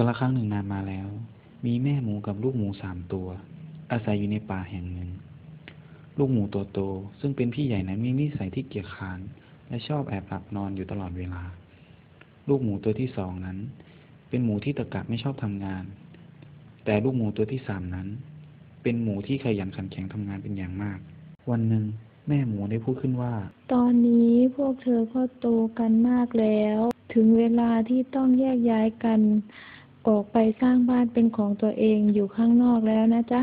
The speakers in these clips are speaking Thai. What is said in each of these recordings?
าลครั้งหนึ่งนานมาแล้ว มีแม่หมูกับลูกหมูสามตัว อาศัยอยู่ในป่าแห่งหนึ่ง ลูกหมูตัวโตซึ่งเป็นพี่ใหญ่นั้นมีนิสัยที่เกียจค้าน และชอบแอบหลับนอนอยู่ตลอดเวลา ลูกหมูตัวที่สองนั้น เป็นหมูที่ตะกะไม่ชอบทำงาน แต่ลูกหมูตัวที่สามนั้น เป็นหมูที่ขยันขันแข็งทำงานเป็นอย่างมาก วันหนึ่งแม่หมูได้พูดขึ้นว่า ตอนนี้พวกเธอก็โตกันมากแล้ว ถึงเวลาที่ต้องแยกย้ายกัน ออกไปสร้างบ้านเป็นของตัวเองอยู่ข้างนอกแล้วนะจ๊ะ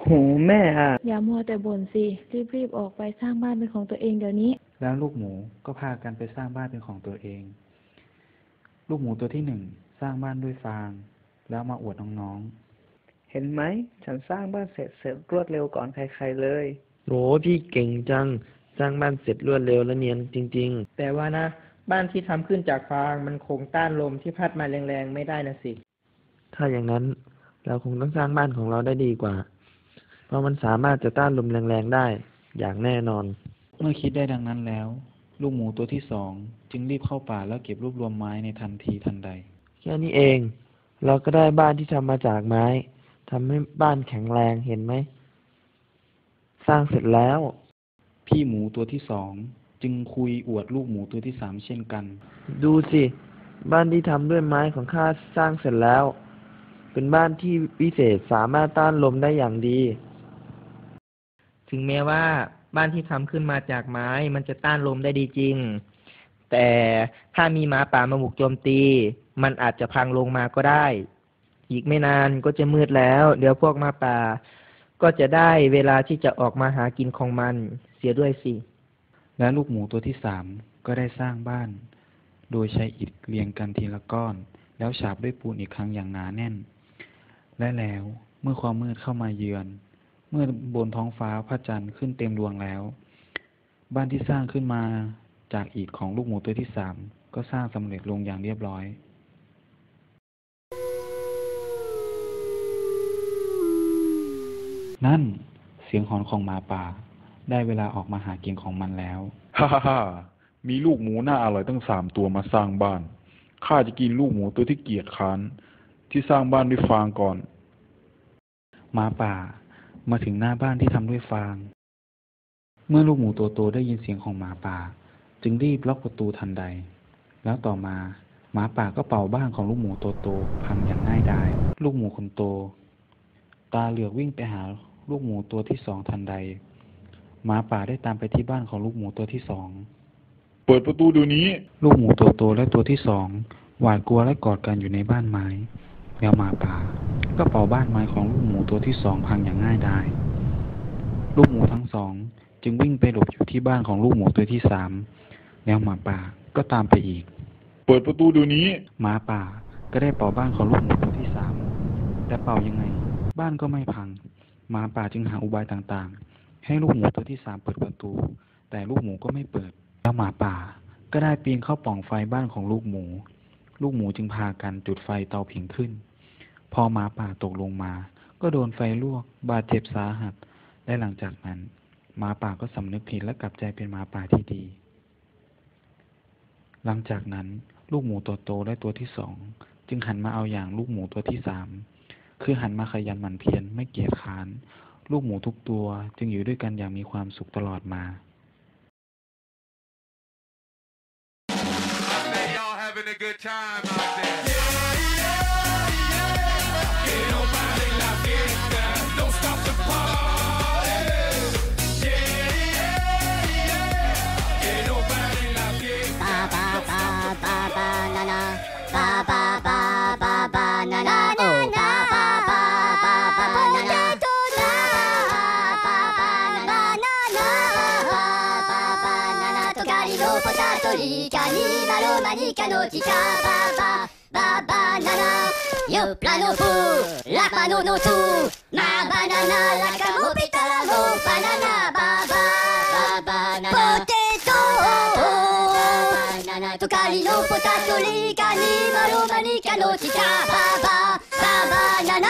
โหแม่อะอย่ามัวแต่บ่นสิ รีบๆออกไปสร้างบ้านเป็นของตัวเองเดี๋ยวนี้ แล้วลูกหมูก็พากันไปสร้างบ้านเป็นของตัวเอง ลูกหมูตัวที่หนึ่งสร้างบ้านด้วยฟาง แล้วมาอวดน้องเห็นไหม ฉันสร้างบ้านเสร็จเสร็จรวดเร็วก่อนใครๆเลย โหพี่เก่งจัง สร้างบ้านเสร็จรวดเร็วและเนียนจริง แต่ว่านะ บ้านที่ทำขึ้นจากฟางมันคงต้านลมที่พัดมาแรงๆ ไม่ได้นะสิๆ ถ้าอย่างนั้นเราคงต้องสร้างบ้านของเราได้ดีกว่า เพราะมันสามารถจะต้านลมแรงๆได้อย่างแน่นอนๆเมื่อคิดได้ดังนั้นแล้ว ลูกหมูตัวที่สองจึงรีบเข้าป่าแล้วเก็บรวบรวมไม้ในทันทีทันใด แค่นี้เอง เราก็ได้บ้านที่ทำมาจากไม้ทำให้บ้านแข็งแรงเห็นไหม สร้างเสร็จแล้ว พี่หมูตัวที่สองจึงคุยอวดลูกหมูตัวที่สามเช่นกัน ดูสิ บ้านที่ทำด้วยไม้ของข้าสร้างเสร็จแล้ว เป็นบ้านที่พิเศษสามารถต้านลมได้อย่างดี ถึงแม้ว่าบ้านที่ทำขึ้นมาจากไม้ มันจะต้านลมได้ดีจริง แต่ถ้ามีหมาป่ามาบุกโจมตี มันอาจจะพังลงมาก็ได้ อีกไม่นานก็จะมืดแล้ว เดี๋ยวพวกหมาป่า ก็จะได้เวลาที่จะออกมาหากินของมันเสียด้วยสิ และลูกหมูตัวที่สามก็ได้สร้างบ้าน โดยใช้อิฐเรียงกันทีละก้อน แล้วฉาบด้วยปูนอีกครั้งอย่างหนาแน่น และแล้วเมื่อความมืดเข้ามาเยือน เมื่อบนท้องฟ้าพระจันทร์ขึ้นเต็มดวงแล้ว บ้านที่สร้างขึ้นมาจากอิฐของลูกหมูตัวที่สามก็สร้างสำเร็จลงอย่างเรียบร้อยนั่น เสียงหอนของหมาป่า ได้เวลาออกมาหากินของมันแล้ว ฮ่าฮ่าฮ่ามีลูกหมูน่าอร่อยตั้งสามตัวมาสร้างบ้าน ข้าจะกินลูกหมูตัวที่เกียจค้าน ที่สร้างบ้านด้วยฟางก่อน หมาป่ามาถึงหน้าบ้านที่ทำด้วยฟาง เมื่อลูกหมูตัวโตได้ยินเสียงของหมาป่า จึงรีบล็อกประตูทันใด แล้วต่อมาหมาป่าก็เป่าบ้านของลูกหมูตัวโตพังอย่างง่ายดาย ลูกหมูคนโต ตาเหลือกวิ่งไปหาลูกหมูตัวที่สองทันใด หมาป่าได้ตามไปที่บ้านของลูกหมูตัวที่สอง เปิดประตูเดี๋ยวนี้ ลูกหมูตัวโตและตัวที่สองหวาดกลัวและกอดกันอยู่ในบ้านไม้ แล้วหมาป่า ก็เป่าบ้านไม้ของลูกหมูตัวที่สองพังอย่างง่ายดาย ลูกหมูทั้งสอง จึงวิ่งไปหลบอยู่ที่บ้านของลูกหมูตัวที่สามแล้วหมาป่าก็ตามไปอีก เปิดประตูเดี๋ยวนี้ หมาป่าก็ได้เป่าบ้านของลูกหมูตัวที่สามแต่เป่ายังไง บ้านก็ไม่พัง หมาป่าจึงหาอุบายต่างๆ ให้ลูกหมูตัวที่สามเปิดประตู แต่ลูกหมูก็ไม่เปิด แล้วหมาป่าก็ได้ปีนเข้าปล่องไฟบ้านของลูกหมู ลูกหมูจึงพากันจุดไฟเตาผิงขึ้น พอหมาป่าตกลงมา ก็โดนไฟลวก บาดเจ็บสาหัส และหลังจากนั้น หมาป่าก็สำนึกผิดและกลับใจเป็นหมาป่าที่ดี หลังจากนั้นลูกหมูตัวโตและตัวที่สอง จึงหันมาเอาอย่างลูกหมูตัวที่สาม คือหันมาขยันหมั่นเพียรไม่เกียจค้าน ลูกหมูทุกตัวจึงอยู่ด้วยกันอย่างมีความสุขตลอดมา having a good time out there. Ba ba ba ba banana. Oh. Ba ba ba ba banana. Ba ba ba banana. Ba ba ba banana. Potato. Ba ba ba banana. Yo plano la mano no tu, ma banana la camopita la ho ba. リのポタトリカマロマニカのチババババナナ